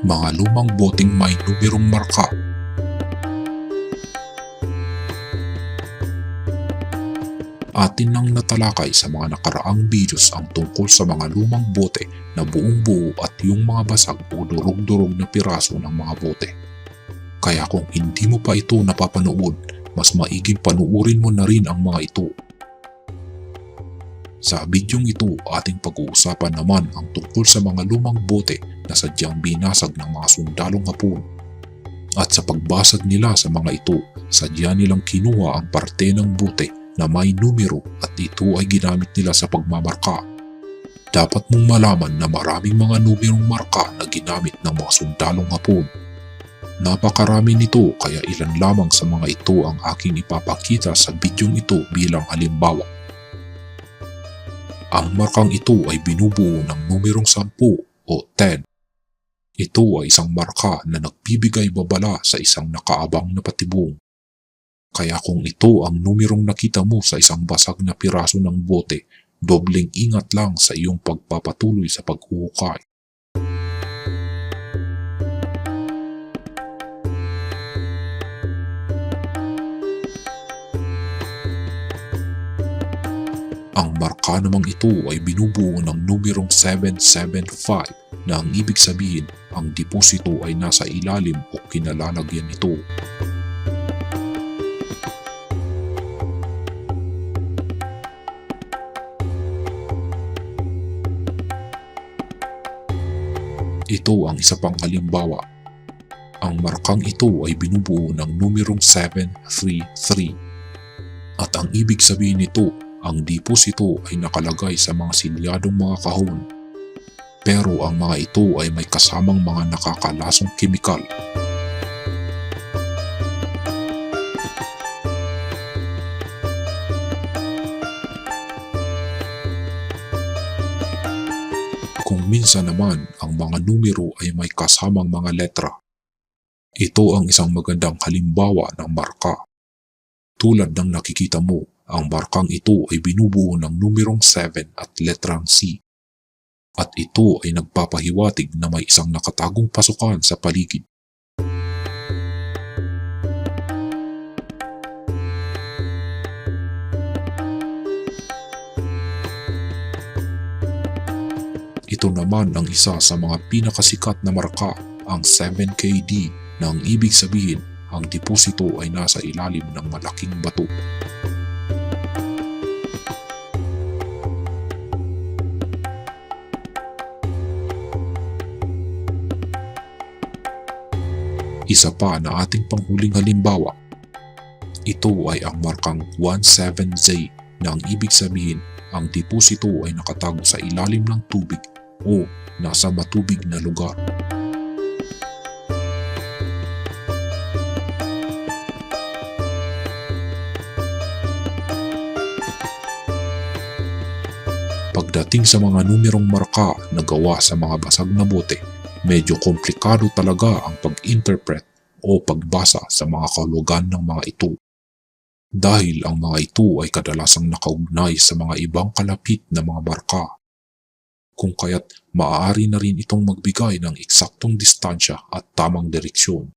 mga lumang boteng may numerong marka. Atin nang natalakay sa mga nakaraang videos ang tungkol sa mga lumang bote na buong buo at yung mga basag o durog-durog na piraso ng mga bote. Kaya kung hindi mo pa ito napapanood, mas maiging panuorin mo na rin ang mga ito. Sa bidyong ito, ating pag-uusapan naman ang tungkol sa mga lumang bote na sadyang binasag ng mga sundalong hapon. At sa pagbasag nila sa mga ito, sadya nilang kinuha ang parte ng bote na may numero at ito ay ginamit nila sa pagmamarka. Dapat mong malaman na maraming mga numerong marka na ginamit ng mga sundalong hapon. Napakarami nito kaya ilan lamang sa mga ito ang aking ipapakita sa bidyong ito bilang halimbawa. Ang markang ito ay binubuo ng numerong 10 o 10. Ito ay isang marka na nagbibigay babala sa isang nakaabang na patibong. Kaya kung ito ang numerong nakita mo sa isang basag na piraso ng bote, dobleng ingat lang sa iyong pagpapatuloy sa paghuhukay. Ang marka namang ito ay binubuo ng numerong 775 na ang ibig sabihin ang deposito ay nasa ilalim o kinalalagyan nito. Ito ang isa pang halimbawa. Ang markang ito ay binubuo ng numerong 733. At ang ibig sabihin nito, ang deposito ay nakalagay sa mga silyadong mga kahon. Pero ang mga ito ay may kasamang mga nakakalasong kemikal. Kung minsan naman ang mga numero ay may kasamang mga letra. Ito ang isang magandang halimbawa ng marka. Tulad ng nakikita mo, ang markang ito ay binubuo ng numerong 7 at letrang C. At ito ay nagpapahiwatig na may isang nakatagong pasukan sa paligid. Ito naman ang isa sa mga pinakasikat na marka, ang 7KD na ang ibig sabihin ang deposito ay nasa ilalim ng malaking bato. Isa pa na ating panghuling halimbawa. Ito ay ang markang 17Z na ang ibig sabihin ang deposito ay nakatago sa ilalim ng tubig o nasa matubig na lugar. Pagdating sa mga numerong marka na gawa sa mga basag na bote, medyo komplikado talaga ang pag-interpret o pagbasa sa mga kahulugan ng mga ito. Dahil ang mga ito ay kadalasang nakaugnay sa mga ibang kalapit na mga marka. Kung kaya't maaari na rin itong magbigay ng eksaktong distansya at tamang direksyon.